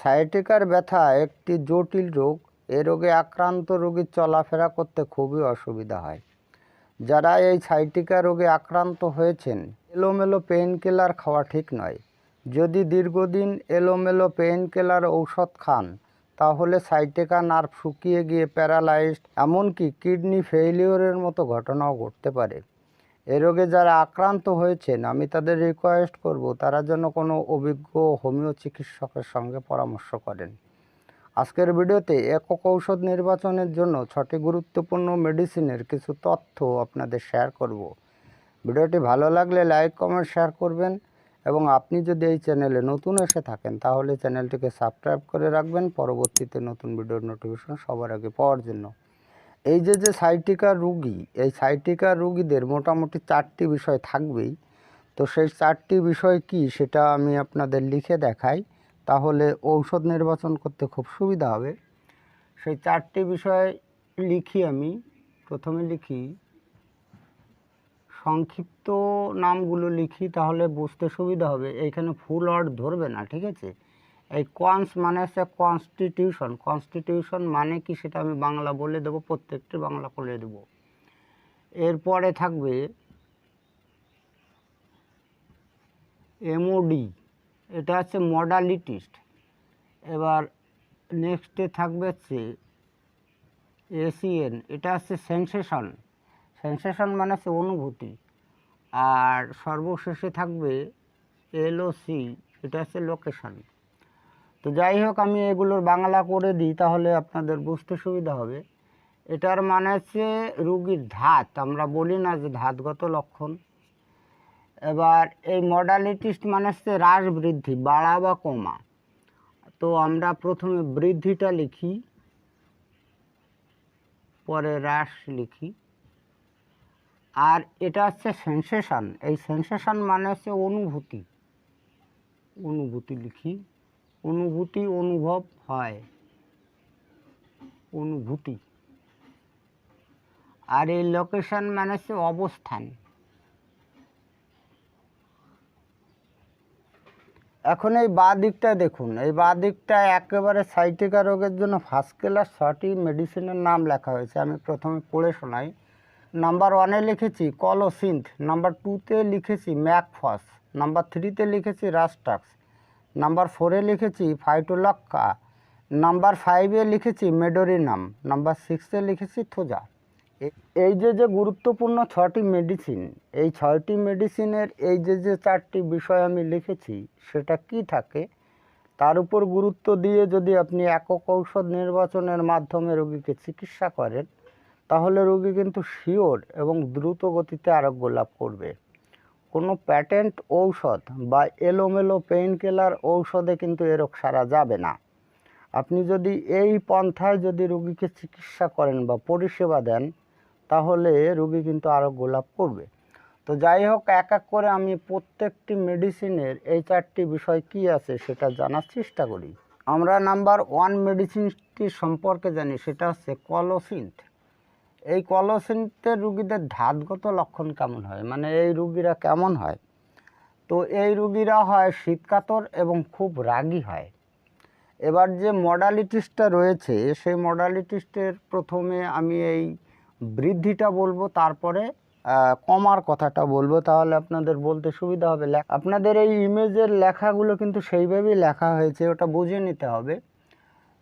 সাইটিকার ব্যথা একটি জটিল রোগ, এ রোগে আক্রান্ত রোগীর চলাফেরা করতে খুবই অসুবিধা হয়। যারা এই সাইটিকা রোগে আক্রান্ত হয়েছেন, এলোমেলো পেইন কিলার খাওয়া ঠিক নয়। যদি দীর্ঘদিন এলোমেলো পেইন কিলার ঔষধ খান, তাহলে সাইটিকা নার্ভ শুকিয়ে গিয়ে প্যারালাইজড, এমনকি কিডনি ফেইলিওরের মতো ঘটনাও ঘটতে পারে। এ রোগে যারা আক্রান্ত হয়েছেন, আমি তাদের রিকোয়েস্ট করব তারা যেন কোনো অভিজ্ঞ হোমিও চিকিৎসকের সঙ্গে পরামর্শ করেন। আজকের ভিডিওতে একক ঔষধ নির্বাচনের জন্য ছটি গুরুত্বপূর্ণ মেডিসিনের কিছু তথ্য আপনাদের শেয়ার করব। ভিডিওটি ভালো লাগলে লাইক কমেন্ট শেয়ার করবেন এবং আপনি যদি এই চ্যানেলে নতুন এসে থাকেন, তাহলে চ্যানেলটিকে সাবস্ক্রাইব করে রাখবেন। পরবর্তীতে নতুন ভিডিওর নোটিফিকেশন সবার আগে পাওয়ার জন্য। এই যে যে সাইটিকা রুগী, এই সাইটিকা রুগীদের মোটামুটি চারটি বিষয় থাকবেই। তো সেই চারটি বিষয় কি সেটা আমি আপনাদের লিখে দেখাই। তাহলে ঔষধ নির্বাচন করতে খুব সুবিধা হবে। সেই চারটি বিষয় লিখি আমি। প্রথমে লিখি, সংক্ষিপ্ত নামগুলো লিখি, তাহলে বুঝতে সুবিধা হবে। এইখানে ফুল ওয়ার্ড ধরবে না, ঠিক আছে? এই কনস মানে হচ্ছে কনস্টিটিউশন কনস্টিটিউশন মানে কি সেটা আমি বাংলা বলে দেবো, প্রত্যেকটি বাংলা করে দেব। এরপরে থাকবে এমওডি এটা হচ্ছে মডালিটিস্ট এবার নেক্সটে থাকবে হচ্ছে এসিএন এটা হচ্ছে সেন্সেশন সেন্সেশন মানে হচ্ছে অনুভূতি। আর সর্বশেষে থাকবে এলওসি এটা হচ্ছে লোকেশন তো যাই হোক, আমি এগুলোর বাংলা করে দিই, তাহলে আপনাদের বুঝতে সুবিধা হবে। এটার মানে হচ্ছে রুগীর ধাত, আমরা বলি না যে ধাতগত লক্ষণ। এবার এই মডালিটিস্ট মানে হচ্ছে হ্রাস বৃদ্ধি, বাড়া বা কমা। তো আমরা প্রথমে বৃদ্ধিটা লিখি, পরে হ্রাস লিখি। আর এটা হচ্ছে সেন্সেশন এই সেন্সেশন মানে হচ্ছে অনুভূতি। অনুভূতি লিখি। অনুভূতি অনুভব হয়। অনুভূতি। আর এই লোকেশন মানে হচ্ছে অবস্থান। এখন এই বা দিকটা দেখুন। এই বা দিকটা একেবারে সাইটিকা রোগের জন্য ফার্স্ট ক্লাস ছটি মেডিসিনের নাম লেখা হয়েছে। আমি প্রথমে পড়ে শোনাই। নাম্বার ওয়ানে লিখেছি কলোসিন্থ নাম্বার টুতে লিখেছি ম্যাকফস নাম্বার থ্রিতে লিখেছি রাস্টাক্স নাম্বার ফোরে লিখেছি ফাইটোলক্কা, নাম্বার ফাইভে লিখেছি মেডোরিনাম, নাম্বার সিক্সে লিখেছি থোজা। এই যে যে গুরুত্বপূর্ণ ছটি মেডিসিন, এই ছয়টি মেডিসিনের এই যে যে চারটি বিষয় আমি লিখেছি, সেটা কি থাকে? তার উপর গুরুত্ব দিয়ে যদি আপনি একক ঔষধ নির্বাচনের মাধ্যমে রোগীকে চিকিৎসা করেন, তাহলে রোগী কিন্তু শিওর এবং দ্রুত গতিতে আরোগ্য লাভ করবে। কোনো প্যাটেন্ট ঔষধ বা এলোমেলো পেইন কিলার ঔষধে কিন্তু এ রোগ সারা যাবে না। আপনি যদি এই পন্থায় যদি রোগীকে চিকিৎসা করেন বা পরিষেবা দেন, তাহলে রোগী কিন্তু আরোগ্য গোলাপ করবে। তো যাই হোক, এক এক করে আমি প্রত্যেকটি মেডিসিনের এই চারটি বিষয় কি আছে সেটা জানার চেষ্টা করি। আমরা নাম্বার ওয়ান মেডিসিনটি সম্পর্কে জানি, সেটা হচ্ছে কলোসিন্থ এই কলোসিন্থের রুগীদের ধাতগত লক্ষণ কেমন হয়? মানে এই রুগীরা কেমন হয়? তো এই রুগীরা হয় শীতকাতর এবং খুব রাগী হয়। এবার যে মডালিটিসটা রয়েছে, সেই মডালিটিস্টের প্রথমে আমি এই বৃদ্ধিটা বলব, তারপরে কমার কথাটা বলব, তাহলে আপনাদের বলতে সুবিধা হবে। আপনাদের এই ইমেজের লেখাগুলো কিন্তু সেইভাবেই লেখা হয়েছে, ওটা বুঝে নিতে হবে।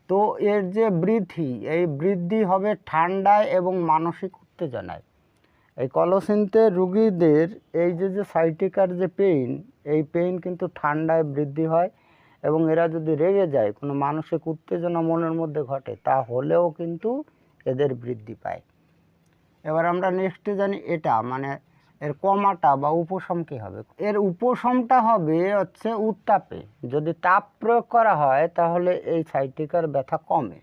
তো এর যে বৃদ্ধি, এই বৃদ্ধি হবে ঠান্ডায় এবং মানসিক উত্তেজনায়। এই কলসিন্তে রুগীদের এই যে যে সাইটিকার যে পেইন এই পেইন কিন্তু ঠান্ডায় বৃদ্ধি হয় এবং এরা যদি রেগে যায়, কোনো মানসিক উত্তেজনা মনের মধ্যে ঘটে, তাহলেও কিন্তু এদের বৃদ্ধি পায়। এবার আমরা নেক্সটে জানি এটা মানে এর কমাটা বা উপশম কী হবে? এর উপশমটা হবে হচ্ছে উত্তাপে। যদি তাপ প্রয়োগ করা হয়, তাহলে এই সাইটিকার ব্যথা কমে।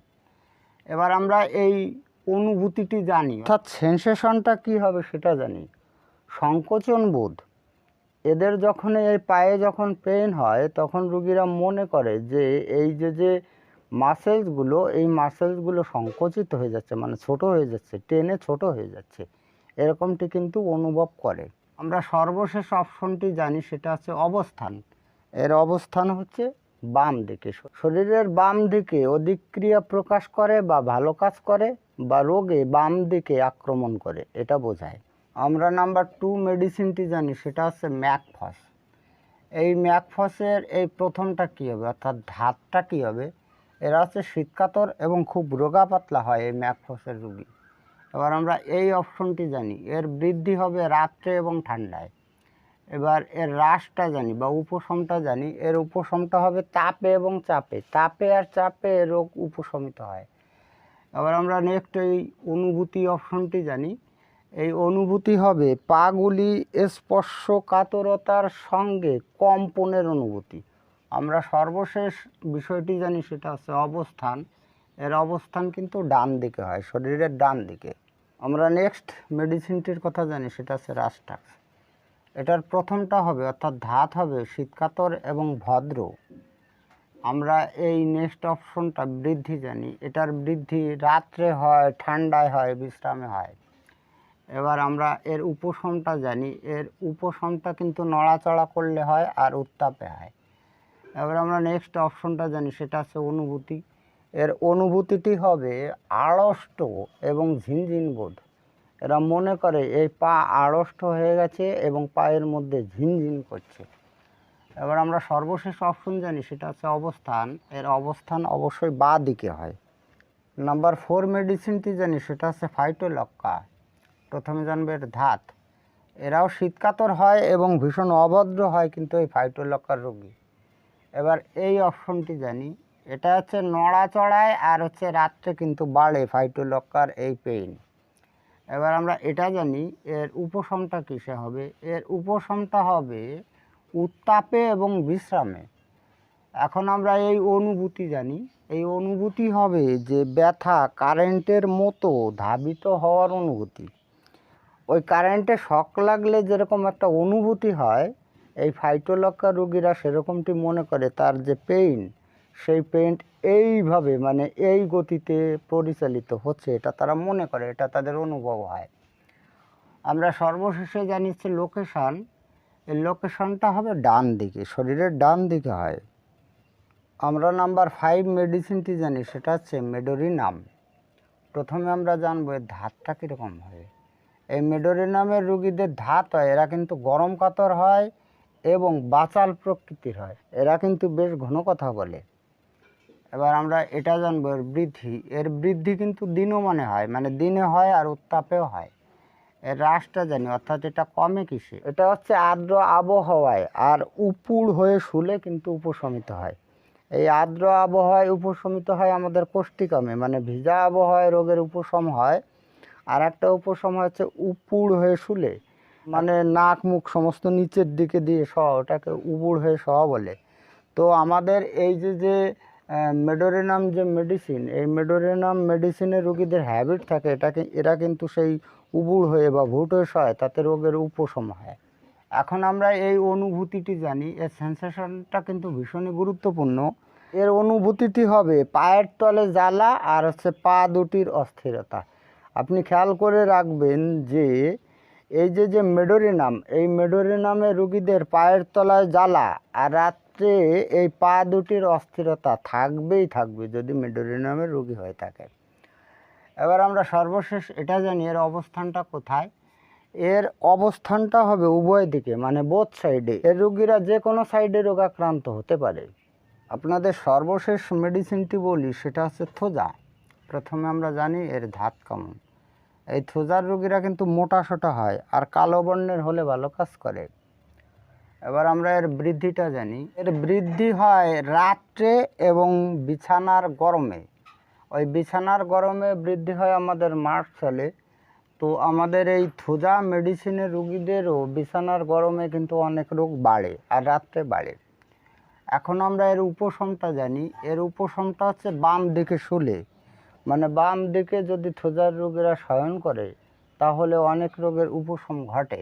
এবার আমরা এই অনুভূতিটি জানি। অর্থাৎ সেন্সেশনটা কী হবে সেটা জানি। সংকোচন বোধ। এদের যখন এই পায়ে যখন পেন হয়, তখন রুগীরা মনে করে যে এই যে যে মাসেলসগুলো এই মাসেলসগুলো সংকুচিত হয়ে যাচ্ছে মানে ছোট হয়ে যাচ্ছে, টেনে ছোট হয়ে যাচ্ছে। এরকমটি কিন্তু অনুভব করে। আমরা সর্বশেষ অপশনটি জানি, সেটা হচ্ছে অবস্থান। এর অবস্থান হচ্ছে বাম দিকে। শরীরের বাম দিকে অধিক্রিয়া প্রকাশ করে বা ভালো কাজ করে বা রোগে বাম দিকে আক্রমণ করে, এটা বোঝায়। আমরা নাম্বার টু মেডিসিনটি জানি, সেটা হচ্ছে ম্যাকফস। এই ম্যাকফসের এই প্রথমটা কী হবে, অর্থাৎ ধাতটা কী হবে? এরা হচ্ছে শীতকাতর এবং খুব রোগা পাতলা হয় এই ম্যাকফসের রুগী। এবার আমরা এই অপশনটি জানি। এর বৃদ্ধি হবে রাত্রে এবং ঠান্ডায়। এবার এর হ্রাসটা জানি বা উপশমটা জানি। এর উপশমটা হবে তাপে এবং চাপে। তাপে আর চাপে রোগ উপশমিত হয়। এবার আমরা নেক্সট এই অনুভূতি অপশনটি জানি। এই অনুভূতি হবে পাগুলি স্পর্শকাতরতার সঙ্গে কম্পনের অনুভূতি। আমরা সর্বশেষ বিষয়টি জানি সেটা হচ্ছে অবস্থান। এর অবস্থান কিন্তু ডান দিকে হয়, শরীরের ডান দিকে। আমরা নেক্সট মেডিসিনটির কথা জানি, সেটা হচ্ছে রাস্টাক্স এটার প্রথমটা হবে, অর্থাৎ ধাত হবে শীতকাতর এবং ভদ্র। আমরা এই নেক্সট অপশনটা বৃদ্ধি জানি। এটার বৃদ্ধি রাত্রে হয়, ঠান্ডায় হয়, বিশ্রামে হয়। এবার আমরা এর উপশমটা জানি। এর উপশমটা কিন্তু নড়াচড়া করলে হয় আর উত্তাপে হয়। এবার আমরা নেক্সট অপশনটা জানি, সেটা হচ্ছে অনুভূতি। এর অনুভূতিটি হবে আড়ষ্ট এবং ঝিনঝিন বোধ। এরা মনে করে এই পা আড়ষ্ট হয়ে গেছে এবং পায়ের মধ্যে ঝিনঝিন করছে। এবার আমরা সর্বশেষ অপশন জানি, সেটা হচ্ছে অবস্থান। এর অবস্থান অবশ্যই বা দিকে হয়। নাম্বার ফোর মেডিসিনটি জানি, সেটা হচ্ছে ফাইটোলক্কা প্রথমে জানবে এর ধাত। এরাও শীতকাতর হয় এবং ভীষণ অভদ্র হয় কিন্তু এই ফাইটোলক্কার রোগী। এবার এই অপশনটি জানি এটা হচ্ছে নড়াচড়ায় আর হচ্ছে রাত্রে কিন্তু বাড়ে ফাইটোলক্কার এই পেইন এবার আমরা এটা জানি, এর উপশমটা কিসে হবে? এর উপশমটা হবে উত্তাপে এবং বিশ্রামে। এখন আমরা এই অনুভূতি জানি। এই অনুভূতি হবে যে ব্যথা কারেন্টের মতো ধাবিত হওয়ার অনুভূতি। ওই কারেন্টে শক লাগলে যেরকম একটা অনুভূতি হয়, এই ফাইটোলক্কা রোগীরা সেরকমটি মনে করে তার যে পেইন সেই পেইন্ট এইভাবে মানে এই গতিতে পরিচালিত হচ্ছে এটা তারা মনে করে, এটা তাদের অনুভব হয়। আমরা সর্বশেষে জানিয়েছি লোকেশন এই লোকেশনটা হবে ডান দিকে, শরীরের ডান দিকে হয়। আমরা নাম্বার ফাইভ মেডিসিনটি জানি, সেটা হচ্ছে মেডোরিনাম। প্রথমে আমরা জানব এর ধাতটা কীরকম হয়। এই মেডোরিনামের রুগীদের ধাত হয়, এরা কিন্তু গরম কাতর হয় এবং বাচাল প্রকৃতির হয়। এরা কিন্তু বেশ ঘন কথা বলে। এবার আমরা এটা জানব, এর বৃদ্ধি। এর বৃদ্ধি কিন্তু দিনও মানে হয় মানে দিনে হয় আর উত্তাপেও হয়। এর হ্রাসটা জানি, অর্থাৎ এটা কমে কিসে? এটা হচ্ছে আর্দ্র আবহাওয়ায়, আর উপুড় হয়ে শুলে কিন্তু উপশমিত হয়। এই আর্দ্র আবহাওয়ায় উপশমিত হয় আমাদের কোষ্ঠিকামে মানে ভিজা আবহাওয়ায় রোগের উপশম হয়, আর একটা উপশম হচ্ছে উপুড় হয়ে শুলে। মানে নাক মুখ সমস্ত নিচের দিকে দিয়ে শোয়া ওটাকে উপুড় হয়ে শোয়া বলে। তো আমাদের এই যে যে মেডোরিনাম যে মেডিসিন এই মেডোরেনাম মেডিসিনের রোগীদের হ্যাবিট থাকে এটাকে এরা কিন্তু সেই উবুড় হয়ে বা ভুট হয়ে, তাতে রোগের উপশম হয়। এখন আমরা এই অনুভূতিটি জানি, এর সেন্সেশনটা কিন্তু ভীষণই গুরুত্বপূর্ণ। এর অনুভূতিটি হবে পায়ের তলে জ্বালা আর হচ্ছে পা দুটির অস্থিরতা। আপনি খেয়াল করে রাখবেন যে, এই যে যে মেডোরিনাম, এই মেডোরিনামে রুগীদের পায়ের তলায় জ্বালা আর রাত্রে এই পা দুটির অস্থিরতা থাকবেই থাকবে যদি মেডোরিনামের রুগী হয়ে থাকে। এবার আমরা সর্বশেষ এটা জানি, এর অবস্থানটা কোথায়? এর অবস্থানটা হবে উভয় দিকে মানে বোথ সাইডে এর রুগীরা যে কোনো সাইডে রোগাক্রান্ত হতে পারে। আপনাদের সর্বশেষ মেডিসিনটি বলি, সেটা হচ্ছে থোজা। প্রথমে আমরা জানি এর ধাত কেমন। এই থোজার রোগীরা কিন্তু মোটা সোটা হয়, আর কালো বর্ণের হলে ভালো কাজ করে। এবার আমরা এর বৃদ্ধিটা জানি। এর বৃদ্ধি হয় রাত্রে এবং বিছানার গরমে। ওই বিছানার গরমে বৃদ্ধি হয় আমাদের মার্চ সালে তো আমাদের এই থোজা মেডিসিনের রুগীদেরও বিছানার গরমে কিন্তু অনেক রোগ বাড়ে আর রাত্রে বাড়ে। এখন আমরা এর উপশমটা জানি। এর উপশমটা হচ্ছে বাম দিকে শুলে। মানে বাম দিকে যদি থোজার রোগীরা শয়ন করে, তাহলে অনেক রোগের উপশম ঘটে।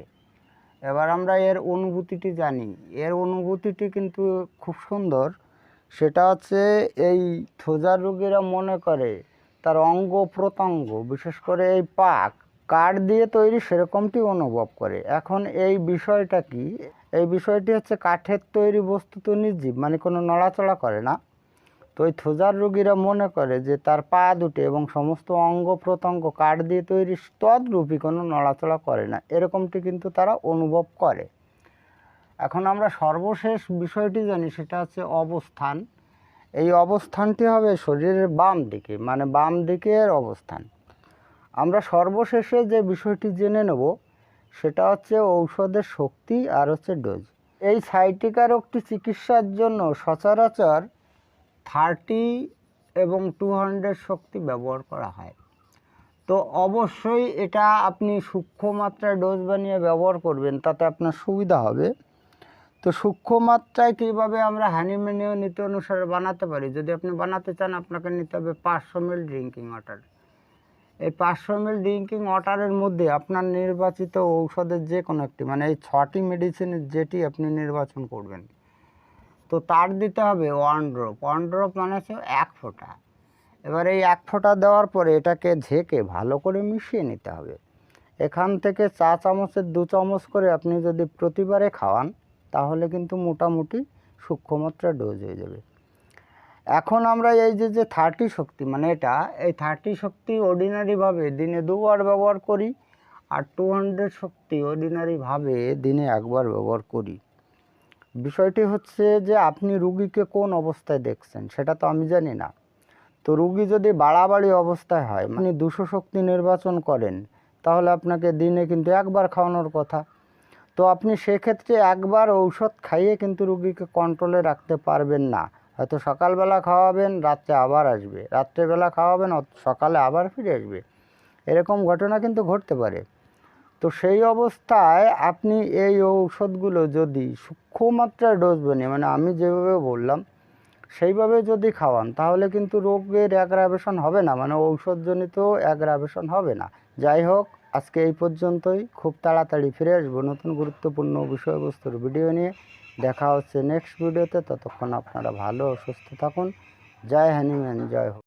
এবার আমরা এর অনুভূতিটি জানি। এর অনুভূতিটি কিন্তু খুব সুন্দর। সেটা হচ্ছে এই থোজার রোগীরা মনে করে তার অঙ্গ প্রত্যঙ্গ, বিশেষ করে এই পাক কাঠ দিয়ে তৈরি সেরকমটি অনুভব করে। এখন এই বিষয়টা কি? এই বিষয়টি হচ্ছে কাঠের তৈরি বস্তু তো নির্জীব মানে কোনো নড়াচড়া করে না। তো ওই থোজার রোগীরা মনে করে যে তার পা দুটি এবং সমস্ত অঙ্গ প্রত্যঙ্গ, কাঠ দিয়ে তৈরি তদ্রূপী কোনো নড়াচড়া করে না। এরকমটি কিন্তু তারা অনুভব করে। এখন আমরা সর্বশেষ বিষয়টি জানি, সেটা হচ্ছে অবস্থান। এই অবস্থানটি হবে শরীরের বাম দিকে মানে বাম দিকের অবস্থান। আমরা সর্বশেষে যে বিষয়টি জেনে নেব, সেটা হচ্ছে ঔষধের শক্তি আর হচ্ছে ডোজ। এই সাইটিকা রোগটি চিকিৎসার জন্য সচরাচর থার্টি এবং টু হান্ড্রেড শক্তি ব্যবহার করা হয়। তো অবশ্যই এটা আপনি সূক্ষ্ম মাত্রায় ডোজ বানিয়ে ব্যবহার করবেন, তাতে আপনার সুবিধা হবে। তো সূক্ষ্ম মাত্রায় কীভাবে আমরা হ্যানিম্যানীয় নীতি অনুসারে বানাতে পারি? যদি আপনি বানাতে চান, আপনাকে নিতে হবে পাঁচশো মিল ড্রিঙ্কিং ওয়াটার এই পাঁচশো মিল ড্রিঙ্কিং ওয়াটারের মধ্যে আপনার নির্বাচিত ঔষধের যে কোনো একটি মানে এই ছটি মেডিসিনের যেটি আপনি নির্বাচন করবেন। তো তার দিতে হবে ওয়ান ড্রপ ওয়ান ড্রপ মানে হচ্ছে এক ফোঁটা। এবার এই এক ফোঁটা দেওয়ার পরে এটাকে ঝেঁকে ভালো করে মিশিয়ে নিতে হবে। এখান থেকে চা চামচের দু চামচ করে আপনি যদি প্রতিবারে খাওয়ান, তাহলে কিন্তু মোটামুটি সূক্ষ্মমাত্রা ডোজ হয়ে যাবে। এখন আমরা এই যে যে থার্টি শক্তি মানে এটা, এই থার্টি শক্তি অর্ডিনারিভাবে দিনে দুবার ব্যবহার করি, আর টু হান্ড্রেড শক্তি অর্ডিনারিভাবে দিনে একবার ব্যবহার করি। বিষয়টি হচ্ছে যে আপনি রুগীকে কোন অবস্থায় দেখছেন, সেটা তো আমি জানি না। তো রুগী যদি বাড়াবাড়ি অবস্থায় হয় মানে দুশো শক্তি নির্বাচন করেন, তাহলে আপনাকে দিনে কিন্তু একবার খাওয়ানোর কথা। তো আপনি সেক্ষেত্রে একবার ঔষধ খাইয়ে কিন্তু রুগীকে কন্ট্রোলে রাখতে পারবেন না। হয়তো সকালবেলা খাওয়াবেন, রাত্রে আবার আসবে। রাত্রেবেলা খাওয়াবেন সকালে আবার ফিরে আসবে। এরকম ঘটনা কিন্তু ঘটতে পারে। তো সেই অবস্থায় আপনি এই ঔষধগুলো যদি সূক্ষ্ম মাত্রায় ডোজ বানিয়ে মানে আমি যেভাবে বললাম, সেইভাবে যদি খাওয়ান, তাহলে কিন্তু রোগের অ্যাগ্রাভেশন হবে না মানে ঔষধজনিত অ্যাগ্রাভেশন হবে না। যাই হোক, আজকে এই পর্যন্তই। খুব তাড়াতাড়ি ফিরে আসব নতুন গুরুত্বপূর্ণ বিষয়বস্তুর ভিডিও নিয়ে। দেখা হচ্ছে নেক্সট ভিডিওতে ততক্ষণ আপনারা ভালো সুস্থ থাকুন। জয় হ্যানিম্যান জয় হোক।